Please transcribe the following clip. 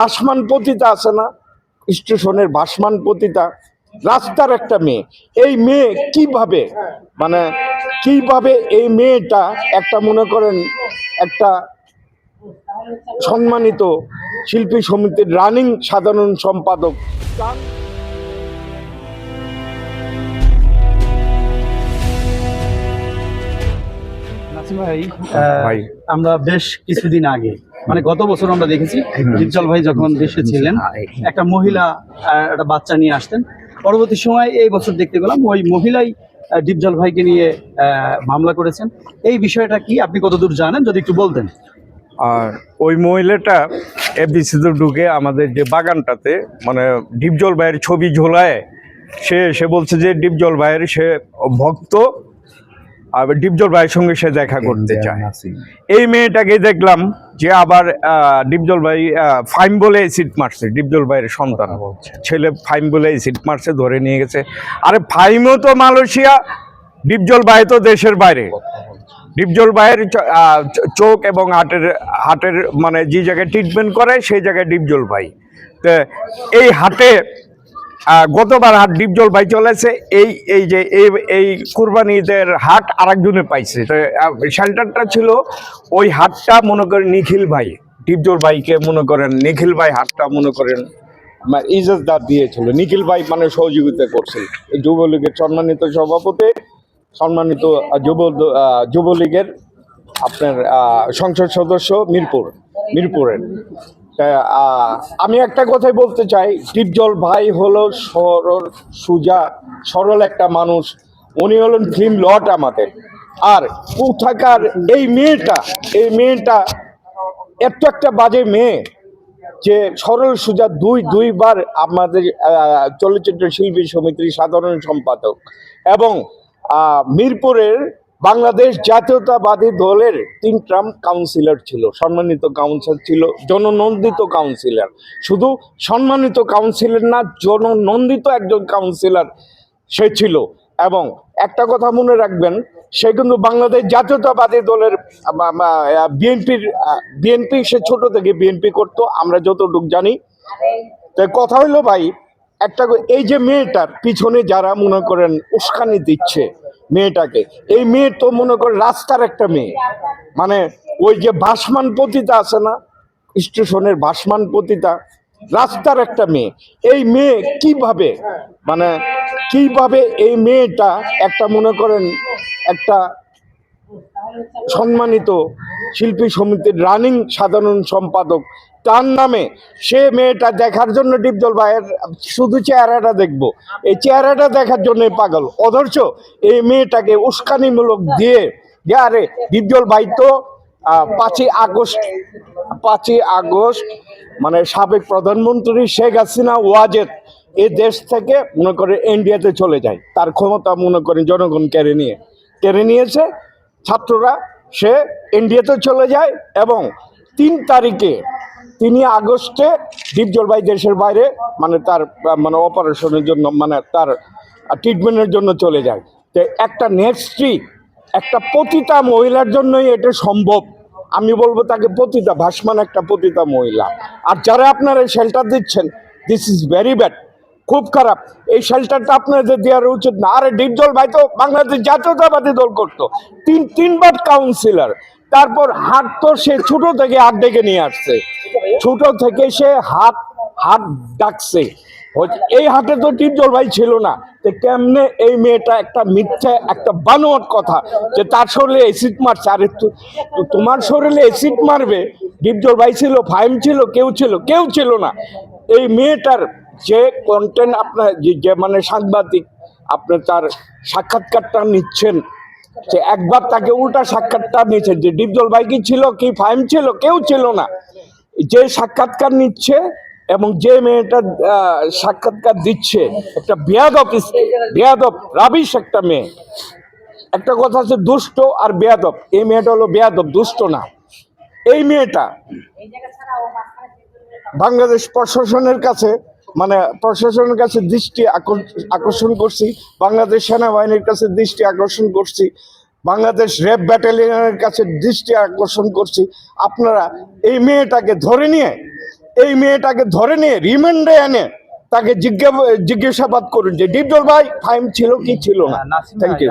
ভাসমান পতিতা আছে না স্টেশনের ভাসমান পতিতা রাস্তার একটা মেয়ে এই মেয়ে কীভাবে মানে কীভাবে এই মেয়েটা একটা মনে করেন একটা সম্মানিত শিল্পী সমিতির রানিং সাধারণ সম্পাদক ভাই আহ, ভাই। আমরা বেশ কিছুদিন আগে মানে গত বছর আমরা দেখেছি ডিপজল ভাই যখন দেশে ছিলেন একটা মহিলা একটা বাচ্চা নিয়ে আসতেন। পরবর্তী সময় এই বছর দেখতে পেলাম ওই মহিলাই ডিপজল ভাইকে নিয়ে মামলা করেছেন। এই বিষয়টা কি আপনি কতদূর জানেন যদি একটু বলতেন? আর ওই মহিলাটা এফডিসিতে ঢুকে আমাদের যে বাগানটাতে মানে ডিপজল ভাইয়ের ছবি ঝোলায় সে সে বলছে যে ডিপজল ভাইয়ের সে ভক্ত ডিপজল ভাইয়ের সঙ্গে সে দেখা করতে চায়। এই মেয়েটাকে দেখলাম যে আবার ডিপজল ভাই ফাইম বলে অ্যাসিড মারছে। ডিপজল ভাইয়ের সন্তান। ছেলে ফাইম বলে অ্যাসিড মারছে ধরে নিয়ে গেছে। আরে ফাইমও তো মালয়েশিয়া ডিপজল ভাই তো দেশের বাইরে। ডিপজল ভাইয়ের চোখ এবং হাটের হাটের মানে যে জায়গায় ট্রিটমেন্ট করে সেই জায়গায় ডিপজল ভাই। তো এই হাটে গতবার হাট ডিপজল ভাই চলেছে। এই এই যে, এই এই কুরবানিদের হাট আরেকজনে পাইছে। তো শেল্টারটা ছিল ওই হাটটা মনে করেন নিখিল ভাই। ডিপজল ভাইকে মনে করেন নিখিল ভাই হাটটা মনে করেন ইজাজদার দিয়েছিল। নিখিল ভাই মানে সহযোগিতা করছিল যুবলীগের সম্মানিত সভাপতি, সম্মানিত যুব যুবলীগের আপনার সংসদ সদস্য মিরপুর, মিরপুরের। আমি একটা কথাই বলতে চাই। টিপজল ভাই হলো সরল সুজা, সরল একটা মানুষ। উনি হলেন ফিল্ম লট আমাদের। আর কোথাকার এই মেয়েটা এই মেয়েটা এত একটা বাজে মেয়ে যে সরল সুজা দুই, দুইবার আমাদের চলচ্চিত্র শিল্পী সমিতির সাধারণ সম্পাদক এবং মিরপুরের বাংলাদেশ জাতীয়তাবাদী দলের তিন ট্রাম কাউন্সিলর ছিল, সম্মানিত কাউন্সিলর ছিল, জননন্দিত কাউন্সিলর। শুধু সম্মানিত কাউন্সিলর না, জননন্দিত একজন কাউন্সিলর সে ছিল। এবং একটা কথা মনে রাখবেন, সে কিন্তু বাংলাদেশ জাতীয়তাবাদী দলের বিএনপির বিএনপি, সে ছোট থেকে বিএনপি করতো, আমরা যতটুকু জানি। তো কথা হইল ভাই, একটা এই যে মেয়েটার পিছনে যারা মনে করেন উস্কানি দিচ্ছে মেয়েটাকে। এই মেয়ে তো মনে করে রাস্তার একটা মেয়ে। মানে ওই যে ভাসমান পতিতা আছে না, স্টেশনের ভাসমান পতিতা, রাস্তার একটা মেয়ে। এই মেয়ে কীভাবে মানে কীভাবে এই মেয়েটা একটা মনে করেন একটা সম্মানিত শিল্পী সমিতির রানিং সাধারণ সম্পাদক। তার নামে সে মেয়েটা দেখার জন্য ডিপজল ভাইয়ের শুধু চেহারাটা দেখব। এই চেহারাটা দেখার জন্য পাগল। অথচ এই মেয়েটাকে উস্কানিমূলক দিয়ে যে আরে ডিপজল ভাই তো পাঁচই আগস্ট পাঁচই আগস্ট মানে সাবেক প্রধানমন্ত্রী শেখ হাসিনা ওয়াজেদ এ দেশ থেকে মনে করে ইন্ডিয়াতে চলে যায়। তার ক্ষমতা মনে করে জনগণ কেড়ে নিয়ে। কেড়ে নিয়েছে ছাত্ররা, সে ইন্ডিয়াতে চলে যায় এবং তিন তারিখে, তিনি আগস্টে দীপজল ভাই দেশের বাইরে মানে তার মানে অপারেশনের জন্য মানে তার ট্রিটমেন্টের জন্য চলে যায়। তো একটা নেক্সট্রি একটা পতিতা মহিলার জন্যই এটা সম্ভব। আমি বলব তাকে পতিতা, ভাসমান একটা পতিতা মহিলা। আর যারা আপনারা শেল্টার দিচ্ছেন দিস ইজ ভেরি ব্যাড খুব খারাপ। এই শেল্টারটা আপনাদের দেওয়ার উচিত না। আরে ডিপজল ভাই তো বাংলাদেশ জাতীয়তাবাদী দল করতো। তিন তিনবার কাউন্সিলর তারপর হাত তো সে ছোট থেকে হাত ডেকে নিয়ে আসছে। ছোট থেকে সে হাত হাত ডাকছে। এই হাটে তো টিপজল ভাই ছিল না। তো কেমনে এই মেয়েটা একটা মিথ্যা, একটা বানোয়াট কথা যে তার শরীরে অ্যাসিড মারছে? আরে তোমার শরীরে অ্যাসিড মারবে? ডিপজল ভাই ছিল, ফাইম ছিল, কেউ ছিল কেউ ছিল না। এই মেয়েটার যে কন্টেন্ট আপনার যে মানে সাংবাদিক আপনি তার সাক্ষাৎকারটা নিচ্ছেন যে একবার তাকে উল্টা সাক্ষাৎকার নিয়েছেন যে ডিপজল ভাই কি ছিল, কি ফাইম ছিল, কেউ ছিল না। যে সাক্ষাৎকার নিচ্ছে এবং যে মেয়েটা সাক্ষাৎকার দিচ্ছে, একটা বেয়াদব বেয়াদব, রাবিশ একটা মেয়ে। একটা কথা আছে দুষ্ট আর বেয়াদব, এই মেয়েটা হলো বেয়াদব, দুষ্ট না। এই মেয়েটা বাংলাদেশ প্রশাসনের কাছে মানে প্রশাসনের কাছে দৃষ্টি আকর- আকর্ষণ করছি বাংলাদেশ সেনাবাহিনীর কাছে দৃষ্টি আকর্ষণ করছি বাংলাদেশ র্যাব ব্যাটালিয়নের কাছে দৃষ্টি আকর্ষণ করছি। আপনারা এই মেয়েটাকে ধরে নিয়ে এই মেয়েটাকে ধরে নিয়ে রিমান্ডে এনে তাকে জিজ্ঞাসা জিজ্ঞাসাবাদ করুন যে ডিপজল ভাই ফাইম ছিল কি ছিল না? Thank you